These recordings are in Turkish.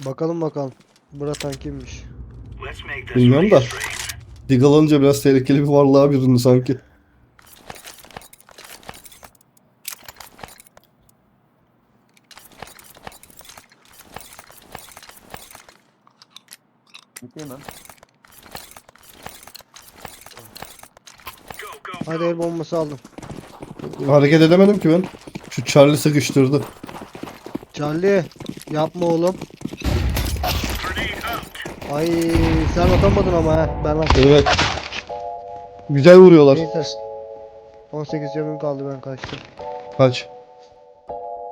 Bakalım bakalım. Buratan kimmiş? Bilmiyorum da. Deagle alınca biraz tehlikeli bir varlığa büründü sanki. Gideyim ben. Hadi el bombası aldım. Hareket edemedim ki ben. Şu Charlie sıkıştırdı. Charlie yapma oğlum. Ay sen atamadın ama ha. Ben attım. Evet. Güzel vuruyorlar. Neyse. 18 canım kaldı ben kaçtım. Kaç.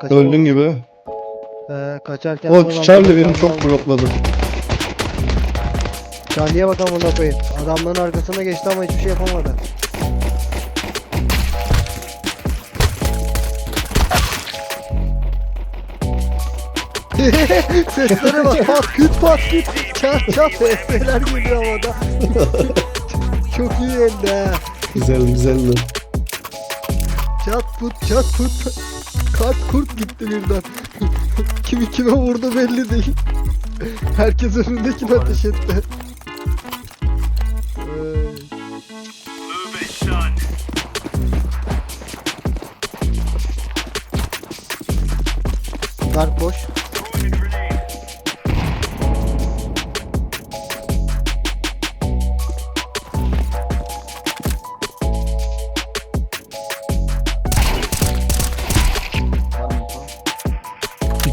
Kaçım Öldün gibi. Ee, kaçarken O adam- Charlie beni adam- çok blokladı. Charlie'ye bak amına koyayım. Adamların arkasına geçti ama hiçbir şey yapamadı. Seslere bak pat küt pat küt çat çat sesler geliyor havada. Çok iyi elde. Güzel güzeldi. Çat put çat put. Kart kurt gitti birden. Kimi kime vurdu belli değil. Herkes önündekine ateş etti. Dark boş.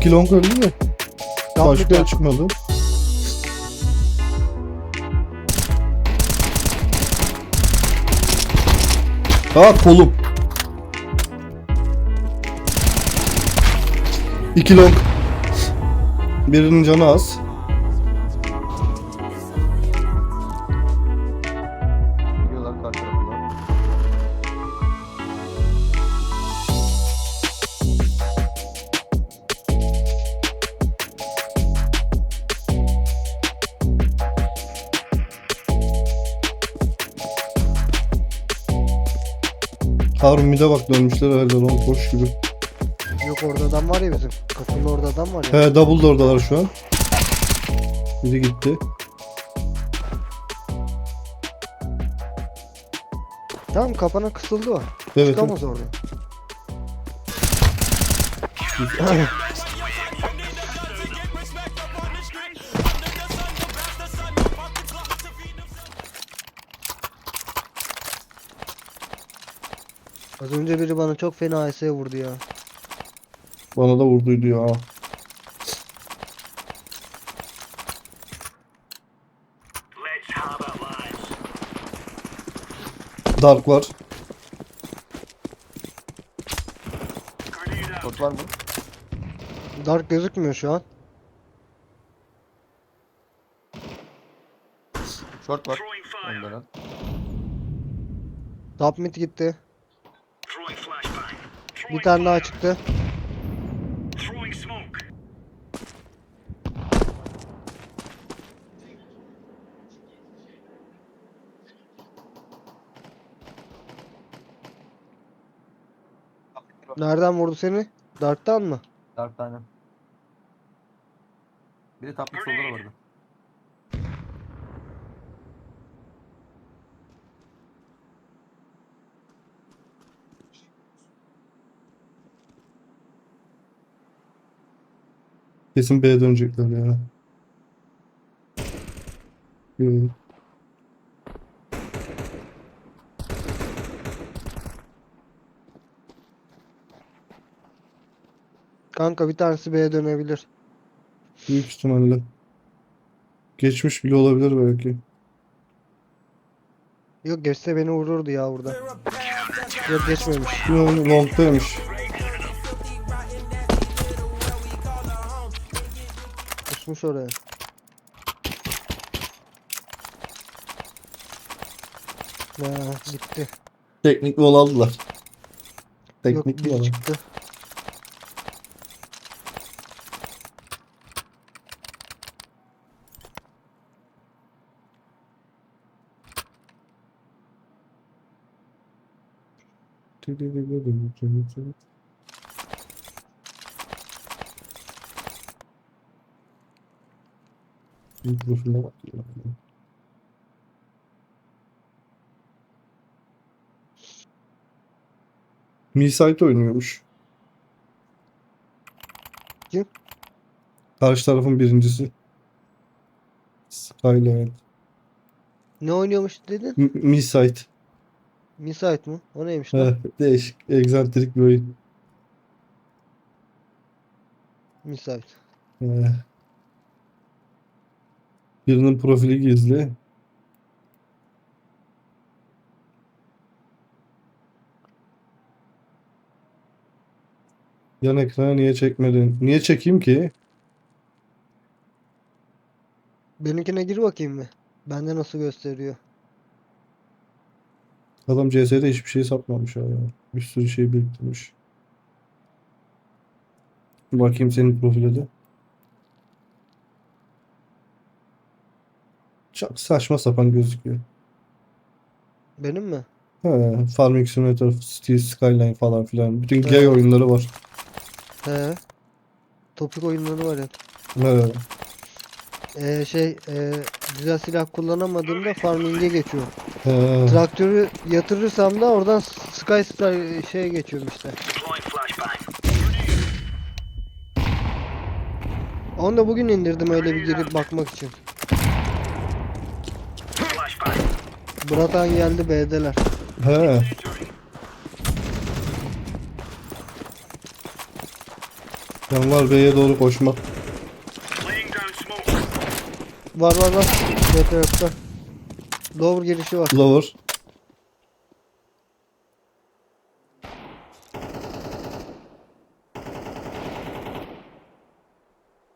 2 long öldü de. Başka çıkmadı. Aa kolum. 2 long. Birinin canı az. Harun mid'e bak dönmüşler herhalde long boş gibi. Yok orada adam var ya bizim. Kapının orada adam var ya. He double door'dalar şu an. Biri gitti. Tamam kapana kısıldı o. Evet. Çıkamaz orada. Az önce biri bana çok fena AS vurdu ya. Bana da vurduydu ya. Dark var. Kod var mı? Dark gözükmüyor şu an. Short var. Önde lan. Top mid gitti. Bir tane daha çıktı. Nereden vurdu seni? Dark'tan mı? Dark tane. Bir de taplık solda da vardı. Kesin B'ye dönecekler ya. Yok. Kanka bir tanesi B'ye dönebilir. Büyük ihtimalle. Geçmiş bile olabilir belki. Yok geçse beni vururdu ya burada. Yok geçmemiş. Yok long'daymış. Kusmuş oraya. Ya gitti. Teknik yol aldılar. Teknik yol. çıktı. aldılar. Profiline bak. Misite oynuyormuş. Kim? Karşı tarafın birincisi. Skyline. Ne oynuyormuş dedin? M- Misite. Müsait mi? O neymiş lan? Değişik, egzantrik bir oyun. Müsait. Eh. Birinin profili gizli. Yan ekrana niye çekmedin? Niye çekeyim ki? Benimkine gir bakayım mı? Bende nasıl gösteriyor? Adam CS'de hiçbir şey satmamış ya. Bir sürü şey biriktirmiş. Bir Bakayım senin profile de. Çok saçma sapan gözüküyor. Benim mi? He, Farming Simulator, City Skyline falan filan. Bütün Evet. gay oyunları var. He. Topik oyunları var hep. He. Ee, şey ee, güzel silah kullanamadığımda farming'e geçiyorum. He. Traktörü yatırırsam da oradan Sky Star şeye geçiyorum işte. Onu da bugün indirdim öyle bir girip bakmak için. Bratan geldi B'deler. He. Yanlar B'ye doğru koşmak. Var var var. B tarafta. Lower girişi var. Lower.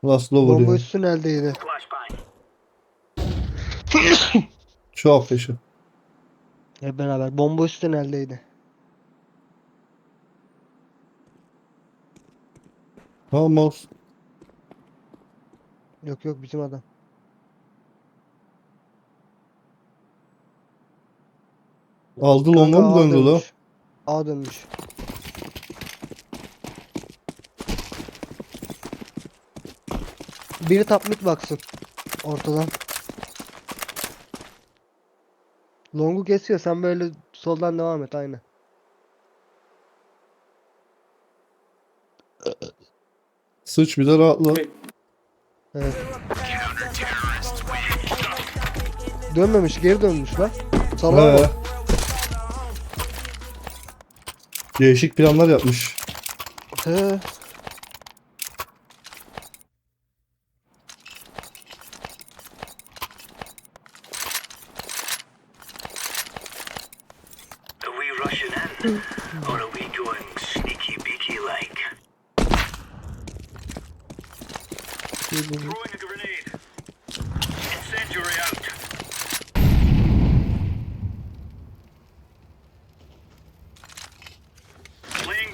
Last lower Bomba ya. üstün eldeydi. Çok yaşı. Hep beraber. Bomba üstün eldeydi. Ha mouse. Yok yok bizim adam. Aldı Kanka longa mı A döndü la? dönmüş. A dönmüş. Biri top mid baksın. Ortadan. Long'u kesiyor. Sen böyle soldan devam et. Aynı. Sıç bir de rahatla. Evet. Dönmemiş. Geri dönmüş lan. Salak He. Değişik planlar yapmış. He.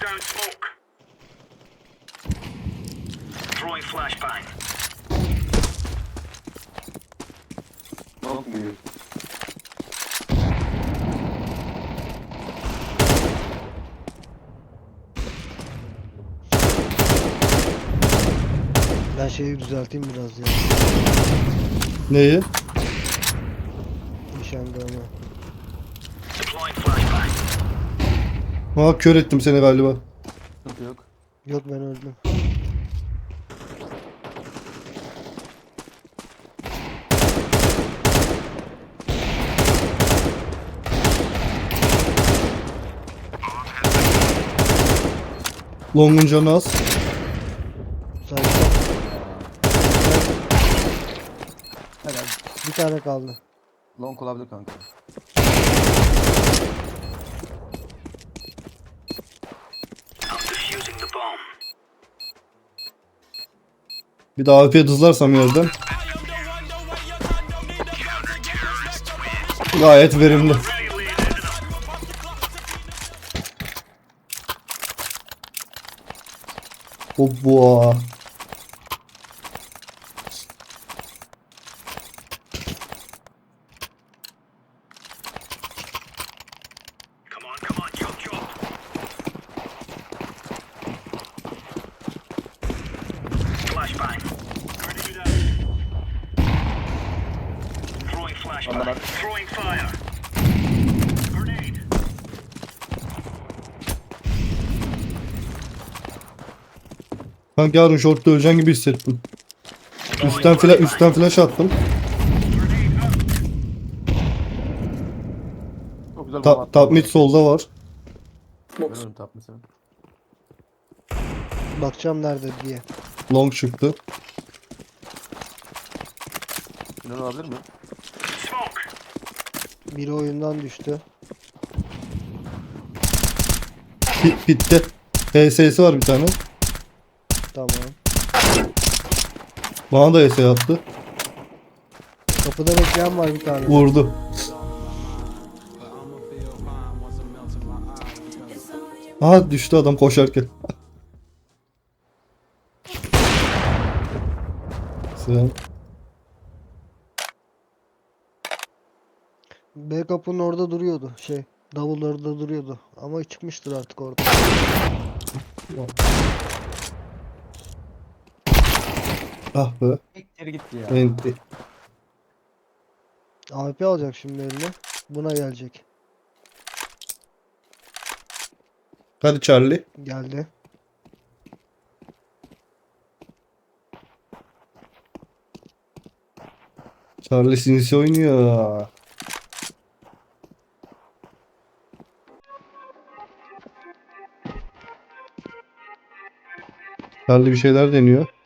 Down smoke. Throwing flashbang. Geliyor. Ben şeyi düzelteyim biraz ya. Neyi? Nişangahımı. Deploying flashbang. Ha kör ettim seni galiba. Sıkıntı yok. Yok ben öldüm. Long'un canı az. Sadece Helal. bir tane kaldı. Long olabilir kanka. Bir daha AWP hızlarsam yerden. Gayet verimli. Hoppa. Kanka yarın shortta öleceğin gibi hissettim. Üstten fla üstten flash attım. çok güzel bomba Ta top mid solda var. Görüyorum. Bakacağım nerede diye. Long çıktı. Tünel olabilir mi? Biri oyundan düştü. Pit, pitte. HS'si var bir tane. Tamam. Bana da HS attı. Kapıda bekleyen var bir tane. Vurdu. Aha düştü adam koşarken. Sen B kapının orada duruyordu. Şey, davul orada duruyordu. Ama çıkmıştır artık orada. Ah be. İlk gitti ya. Enti. AWP alacak şimdi eline. Buna gelecek. Hadi Charlie. Geldi. Charlie sinsi oynuyor. Charlie bir şeyler deniyor.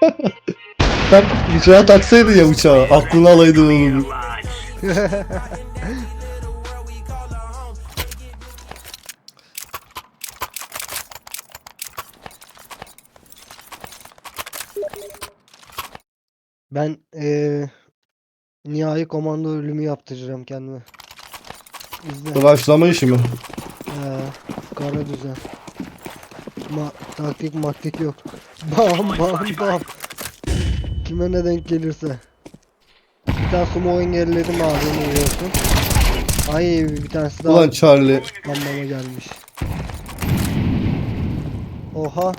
Sen bıçağı taksaydın ya bıçağı. Aklını alaydın. Lads. Ben eee nihai komando ölümü yaptıracağım kendime. İzle. Başlama işi mi? Ee, kara düzen. Ma taktik maktik yok. Bam bam bam. Kime ne denk gelirse. Bir tane sumo engelledim abi vuruyorsun. Ay bir tanesi daha Ulan Charlie. bambama gelmiş. Oha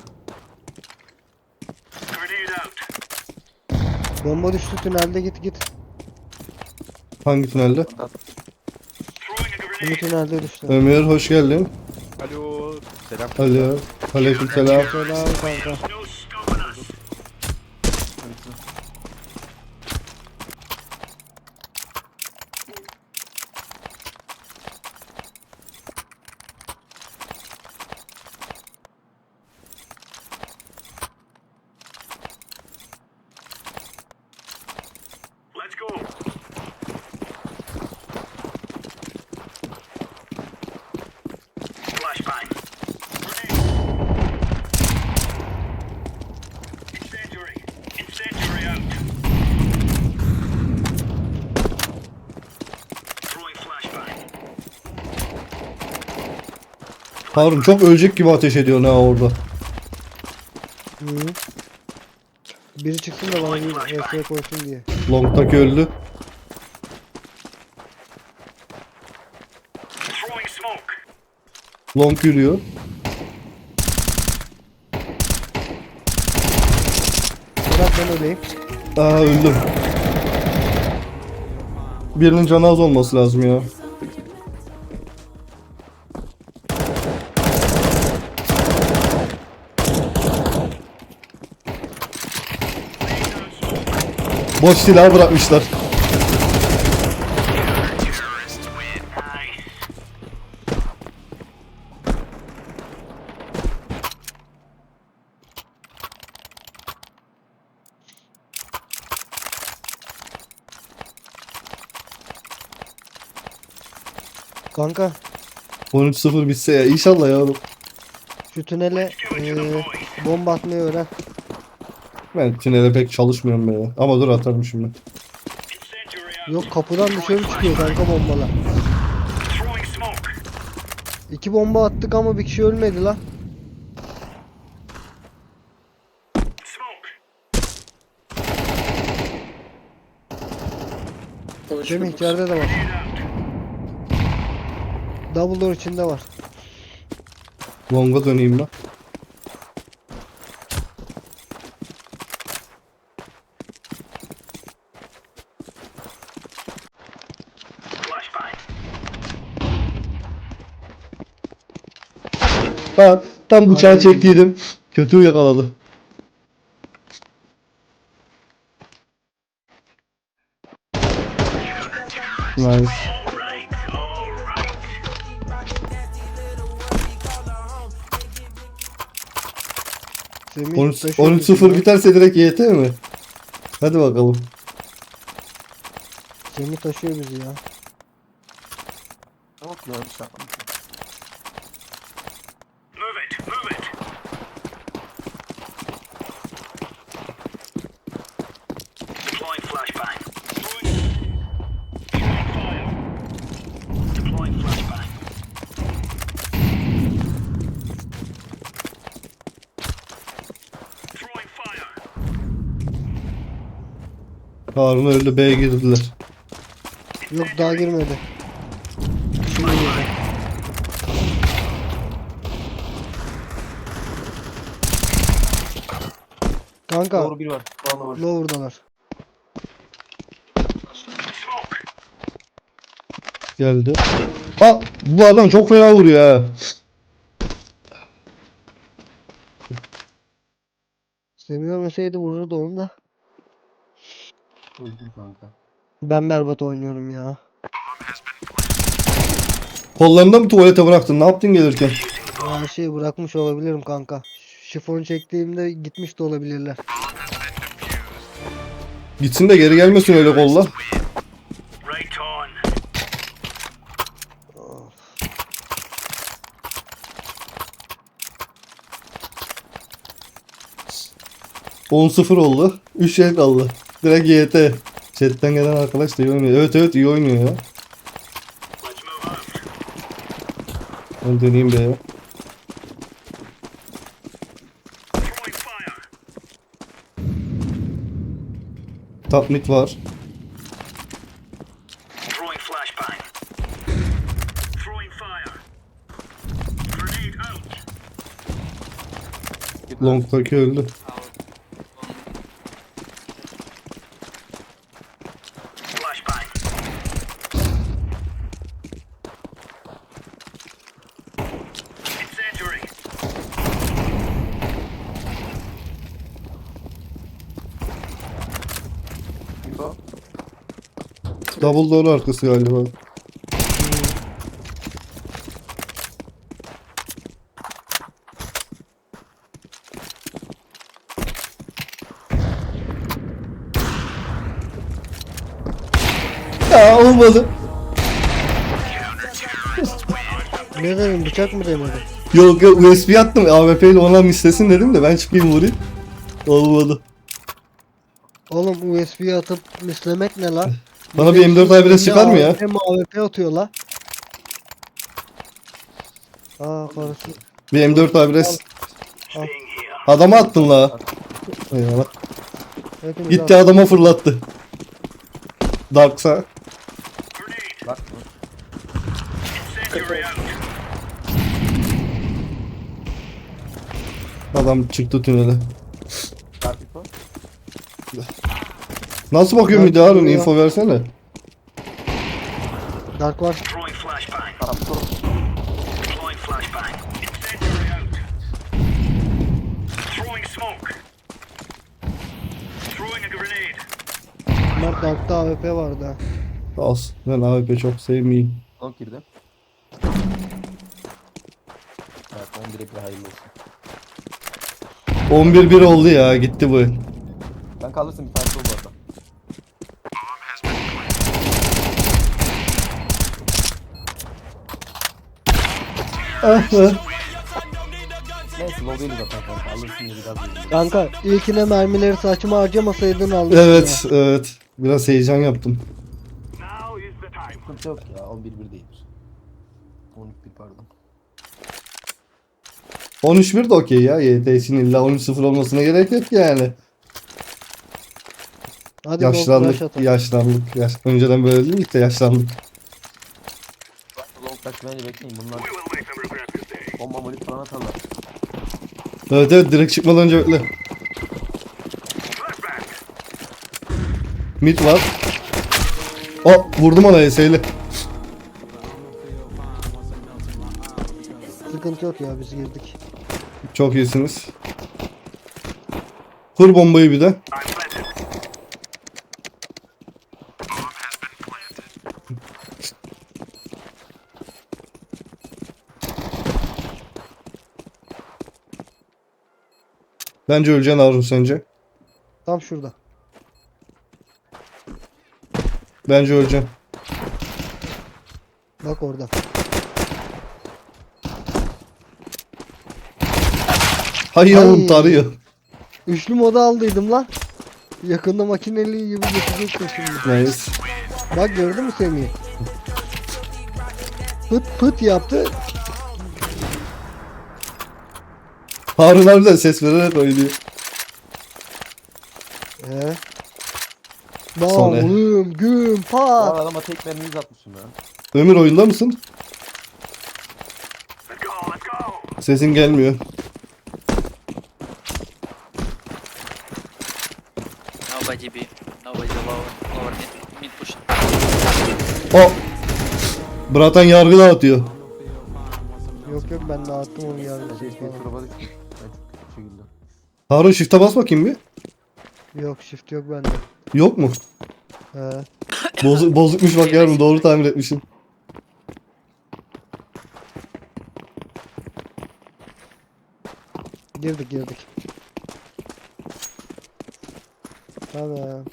bomba düştü tünelde git git. Hangi tünelde? Grenade. tünelde düştü. Ömer hoş geldin. Alo. Selam. Alo. Aleykümselam. Selam kanka. Harun çok ölecek gibi ateş ediyor ha orada. Hı. Biri çıksın da bana bir ES koysun diye. Long'taki öldü. Long yürüyor. Bırak ben öleyim. Aa öldüm. Birinin canı az olması lazım ya. Boş silah bırakmışlar. Kanka 13-0 bitse ya inşallah yavrum. şu tünele eee, bomba atmayı öğren. Ben tünele pek çalışmıyorum ya. Ama dur atarım şimdi. Yok kapıdan dışarı çıkıyor kanka bombalar. İki bomba attık ama bir kişi ölmedi la. Semih içeride de var. Double door içinde var. Long'a döneyim ben. Tam, tam bıçağı çektiydim. Kötü yakaladı. Nice. Semih 13 taşıyor 13 bizi 0 ya. biterse direkt YT mi? Hadi bakalım. Semih taşıyor bizi ya. Yok ya bir şey yapmadım. Harun öldü B'ye girdiler. Yok daha girmedi. Şimdi girdi. Kanka Doğru biri var. Sağında var. lower'dalar. Geldi. Aa, bu adam çok fena vuruyor ha. Semih ölmeseydi vururdu onu da. Öldüm kanka. Ben berbat oynuyorum ya. Kollarında mı tuvalete bıraktın? Ne yaptın gelirken? Her şeyi bırakmış olabilirim kanka. Şifon çektiğimde gitmiş de olabilirler. Gitsin de geri gelmesin öyle kolla. Right on. 10-0 oldu. 3 şey kaldı. Direkt YT. Chat'ten gelen arkadaş da iyi oynuyor. Evet evet iyi oynuyor ya. Ben deneyeyim be. Top mid var. Out. Long'daki öldü. Double door arkası galiba. Ya olmadı. Ne dedim bıçak mı demedin? Yok yok USB attım. AWP ile ona istesin dedim de ben çıkayım vurayım. Olmadı. Oğlum USB'yi atıp mislemek ne la? Bana bir M4 adres çıkar mı ya? Hem AWP atıyor la. Aa karısı. Bir M4 adres. Staying here. Adama attın la. Eyvallah. Hepimiz Gitti adama fırlattı. Darksa. Bak. Adam çıktı tünele. İbo. Nasıl bakıyor Dark bir Harun vuruyor. info versene. Dark var. Mert Dark'ta AWP vardı. ha. Az. Ben AWP çok sevmeyeyim. Long girdi. Evet 11'e bir hayırlı olsun. 11-1 oldu ya gitti bu. Ben kalırsın bir tanesi oldu Neyse low değil zaten kanka. Alırsın ya biraz. Kanka ilkine mermileri saçma harcamasaydın aldın. Evet evet. Biraz heyecan yaptım. Sıkıntı yok ya 11-1 değildir. 12-1 pardon. 13-1 de okey ya. YTS'in illa 13-0 olmasına gerek yok yani. Hadi Yaşlandık, atalım. yaşlandık. Yaş Önceden böyle değildik de yaşlandık. Long bence bekleyin bunlar bomba molik falan atarlar. Evet evet direkt çıkmadan önce bekle. Mid var. O vurdum ona eseyle. Sıkıntı sıkıntı yok ya biz girdik. Çok iyisiniz. Kur bombayı bir de. Bence öleceksin Harun sence. Tam şurada. Bence öleceksin. Bak orada. Hay yavrum tarıyor. Üçlü moda aldıydım lan. Yakında makineli gibi getirecektim şimdi. Nice. Bak gördün mü Semih'i? Pıt pıt yaptı. Harun harbiden ses vererek oynuyor. He. Sonra. Bam güm pat. adama tek mermi yüz atmışım ya. Ömür oyunda mısın? Let's go, let's go. Sesin gelmiyor. Nobody B. Nobody lower. Lower mid. Mid push. O. Bratan yargı dağıtıyor. Yok yok ben dağıttım onu yardım Şey falan. bir tarafa düştüm. Harun shift'e bas bakayım bir. Yok shift yok bende. Yok mu? He. Bozuk, bozukmuş bak yavrum doğru tahmin etmişsin. Girdik girdik. Tamam.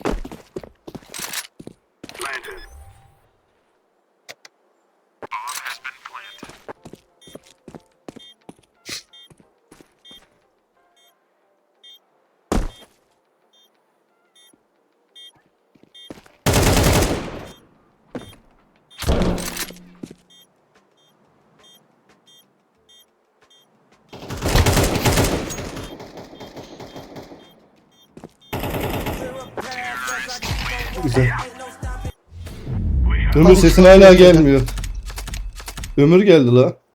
Ömür sesin hala gelmiyor. Ömür geldi la.